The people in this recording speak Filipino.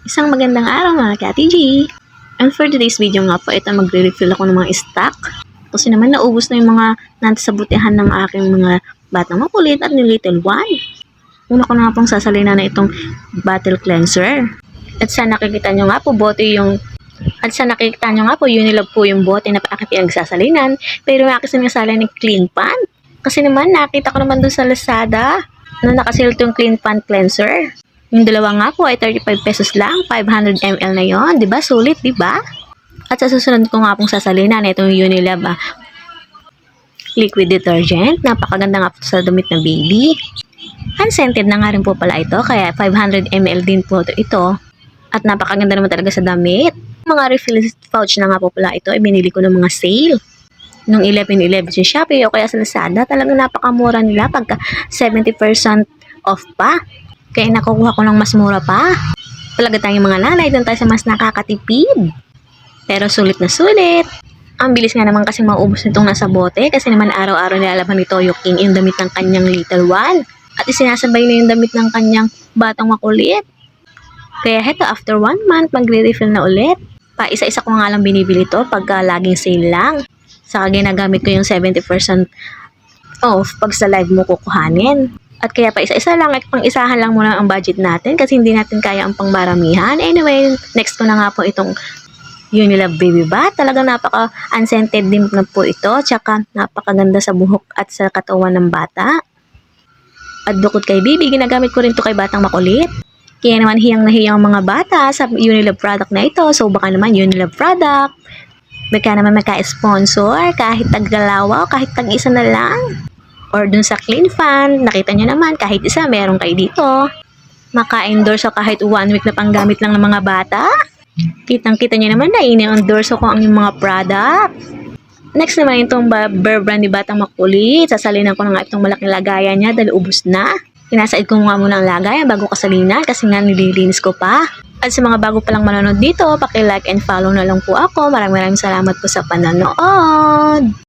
Isang magandang araw mga Kati G! And for today's video nga po, ito magre-refill ako ng mga stock. Kasi naman naubos na yung mga nandito sa butihan ng aking mga batang makulit at ni Little One. Una ko na nga pong sasalina na itong battle cleanser. At sa nakikita nyo nga po, bote yung at sa nakikita nyo nga po, Unilove po yung bote na aking pinagsasalinan. Pero yung aking sinasala ni Clean Pan. Kasi naman, nakita ko naman dun sa Lazada na nakasil yung Clean Pan Cleanser. Yung dalawa nga po ay 35 pesos lang, 500 ml na yon, 'di ba? Sulit, 'di ba? At sa susunod ko nga pong sasalinan itong Unilab ah, liquid detergent. Napakaganda nga po sa damit na baby. Unscented na nga rin po pala ito, kaya 500 ml din po ito. At napakaganda naman talaga sa damit. Mga refill pouch na nga po pala ito, ay binili ko ng mga sale. Nung 11-11 sa Shopee o kaya sa Lazada, talagang napakamura nila pagka 70% off pa. Kaya nakukuha ko ng mas mura pa. Talaga tayong mga nanay, doon tayo sa mas nakakatipid. Pero sulit na sulit. Ang bilis nga naman kasi maubos nitong nasa bote kasi naman araw-araw nilalaban ni Toyo King yung damit ng kanyang little one. At isinasabay na yung damit ng kanyang batang makulit. Kaya heto, after one month, magre-refill na ulit. Pa isa-isa ko nga lang binibili to pagka laging sale lang. Saka ginagamit ko yung 70% off pag sa live mo kukuhanin. At kaya pa isa-isa lang at pang isahan lang muna ang budget natin kasi hindi natin kaya ang pangbaramihan. Anyway, next ko na nga po itong Unilove Baby Bath. Talagang napaka-unscented din na po ito. Tsaka napakaganda sa buhok at sa katawan ng bata. At bukod kay Bibi, ginagamit ko rin to kay batang makulit. Kaya naman hiyang na hiyang ang mga bata sa Unilove product na ito. So baka naman Unilove product. Baka naman magka-sponsor kahit tag-dalawa o kahit tag-isa na lang. Or dun sa Clean Fan, nakita nyo naman kahit isa meron kayo dito. Maka-endorse o kahit one week na panggamit lang ng mga bata. Kitang-kita nyo naman na ini-endorse ko ang mga product. Next naman itong Bear Brand ni Batang Makulit. Sasalinan ko na nga itong malaking lagayan niya dahil ubos na. Pinasaid ko nga muna ang lagayan bago kasalinan kasi nga nililinis ko pa. At sa mga bago palang manonood dito, paki-like and follow na lang po ako. Maraming maraming salamat po sa panonood.